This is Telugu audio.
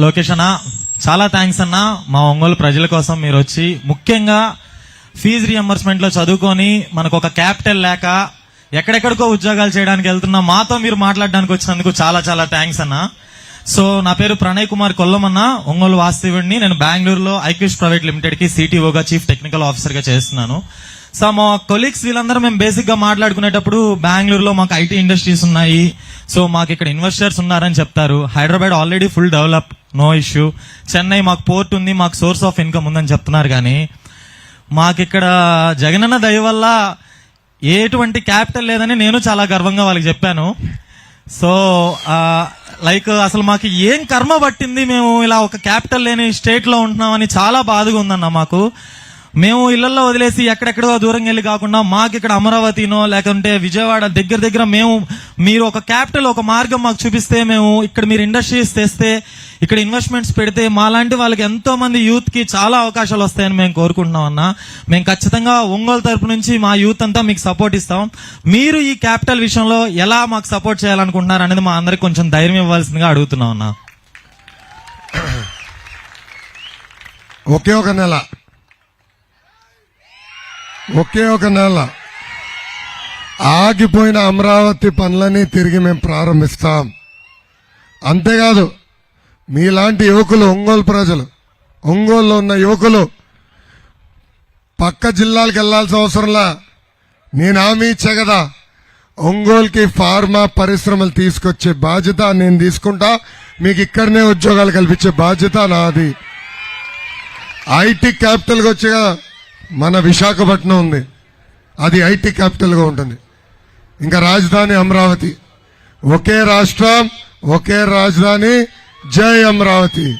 లోకేష్ అన్న చాలా థ్యాంక్స్ అన్న. మా ఒంగోలు ప్రజల కోసం మీరు వచ్చి ముఖ్యంగా ఫీజు రియంబర్స్మెంట్లో చదువుకొని మనకు ఒక క్యాపిటల్ లేక ఎక్కడెక్కడికో ఉద్యోగాలు చేయడానికి వెళ్తున్నా మాతో మీరు మాట్లాడడానికి వచ్చినందుకు చాలా చాలా థ్యాంక్స్ అన్న. సో నా పేరు ప్రణయ్ కుమార్ కొల్లమన్న ఒంగోలు వాస్తవుడిని నేను బెంగళూరులో ఐక్యూష్ ప్రైవేట్ లిమిటెడ్కి సిటీఓగా చీఫ్ టెక్నికల్ ఆఫీసర్గా చేస్తున్నాను. సో మా కొలీగ్స్ వీళ్ళందరూ మేము బేసిక్గా మాట్లాడుకునేటప్పుడు బెంగళూరులో మాకు ఐటీ ఇండస్ట్రీస్ ఉన్నాయి. సో మాకు ఇక్కడ ఇన్వెస్టర్స్ ఉన్నారని చెప్తారు. Hyderabad already full develop no issue Chennai మాకు పోర్ట్ ఉంది మాకు సోర్స్ ఆఫ్ ఇన్కమ్ ఉందని చెప్తున్నారు కానీ మాకు ఇక్కడ జగనన్న దయ వల్ల ఎటువంటి క్యాపిటల్ లేదని నేను చాలా గర్వంగా వాళ్ళకి చెప్పాను. సో లైక్ uh, అసలు మాకు ఏం కర్మ పట్టింది మేము ఇలా ఒక క్యాపిటల్ లేని స్టేట్లో ఉంటున్నామని చాలా బాధగా ఉందన్న మాకు. మేము ఇళ్ళలో వదిలేసి ఎక్కడెక్కడో దూరం వెళ్ళి కాకుండా మాకు ఇక్కడ అమరావతినో లేకుంటే విజయవాడ దగ్గర దగ్గర మేము మీరు ఒక క్యాపిటల్ ఒక మార్గం మాకు చూపిస్తే మేము ఇక్కడ మీరు ఇండస్ట్రీస్ తెస్తే ఇక్కడ ఇన్వెస్ట్మెంట్స్ పెడితే మాలాంటి వాళ్ళకి ఎంతో మంది యూత్కి చాలా అవకాశాలు వస్తాయని మేము కోరుకుంటున్నాం అన్న. మేము ఖచ్చితంగా ఒంగోలు తరపు నుంచి మా యూత్ అంతా మీకు సపోర్ట్ ఇస్తాం. మీరు ఈ క్యాపిటల్ విషయంలో ఎలా మాకు సపోర్ట్ చేయాలనుకుంటున్నారు అనేది మా అందరికి కొంచెం ధైర్యం ఇవ్వాల్సిందిగా అడుగుతున్నాం అన్న. ఒకే ఒక నెల. ఒకే ఒక నెల. ఆగిపోయిన అమరావతి పనులని తిరిగి మేము ప్రారంభిస్తాం. అంతేకాదు మీలాంటి యువకులు ఒంగోలు ప్రజలు ఒంగోలులో ఉన్న యువకులు పక్క జిల్లాలకు వెళ్ళాల్సిన అవసరంలా నేను హామీ ఇచ్చా కదా ఒంగోలుకి ఫార్మా పరిశ్రమలు తీసుకొచ్చే బాధ్యత నేను తీసుకుంటా మీకు ఇక్కడనే ఉద్యోగాలు కల్పించే బాధ్యత నాది. ఐటీ క్యాపిటల్గా వచ్చే కదా మన విశాఖపట్నం ఉంది. అది ఐటీ క్యాపిటల్గా ఉంటుంది. ఇంకా రాజధాని అమరావతి. ఒకే రాష్ట్రం ఒకే రాజధాని జై అమరావతి.